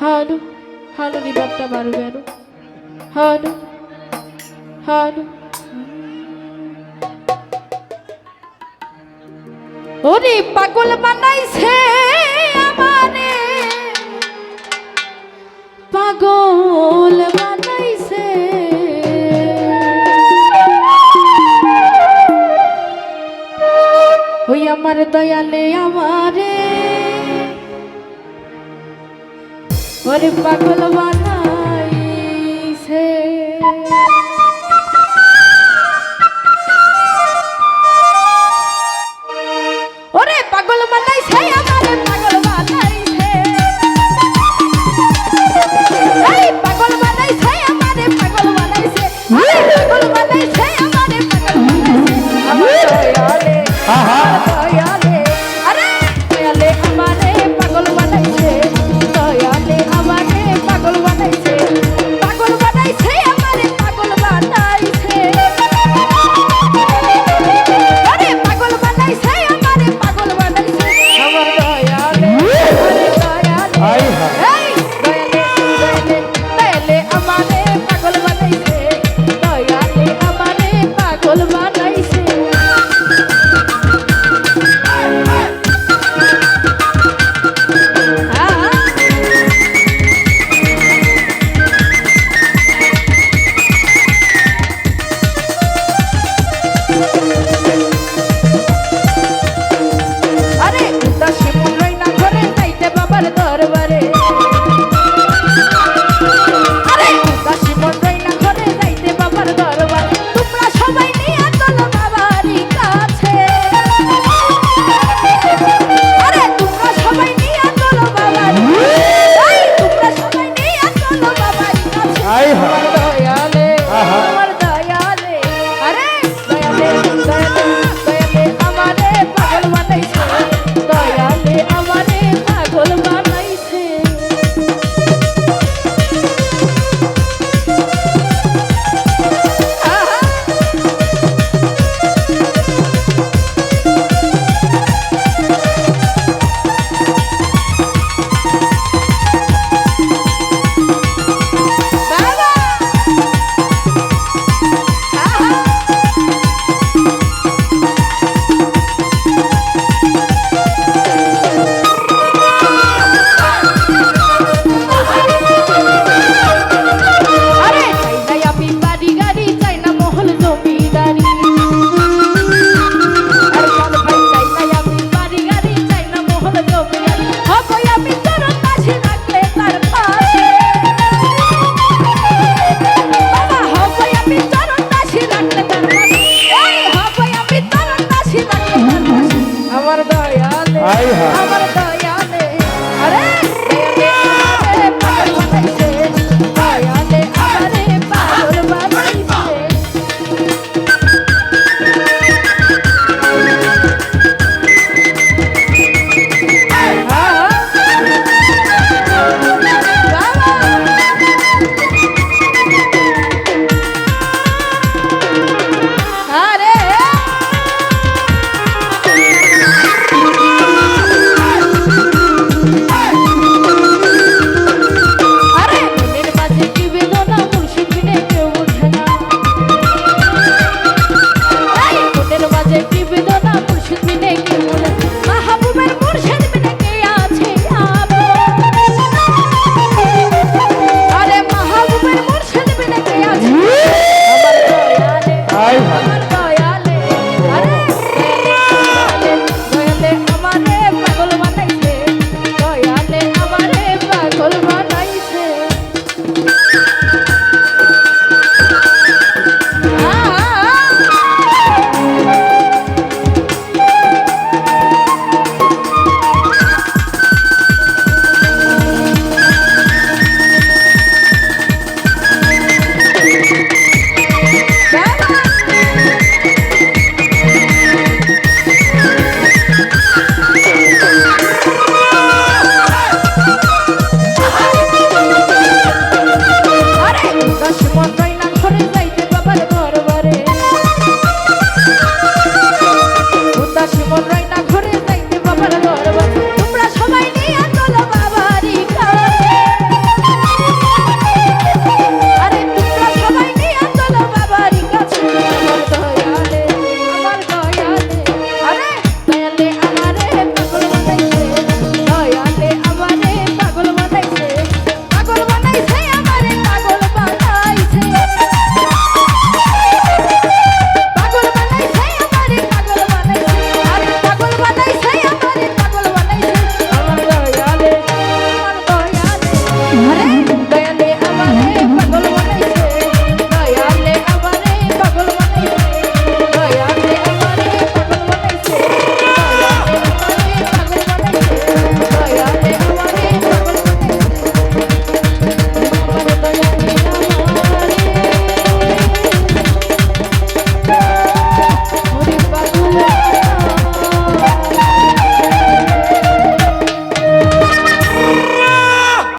হালো হালো রিভাবটা বাড়বে আরও হালো হালো ওরে পাগল বানাইছে আমারে। পাগল বানাইছে। ওই আমার দয়ালে আমারে વરી પાગલ બનાઈ છે. you're wondering.